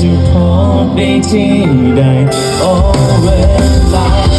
จะพบได้ที่ใดโอเวลา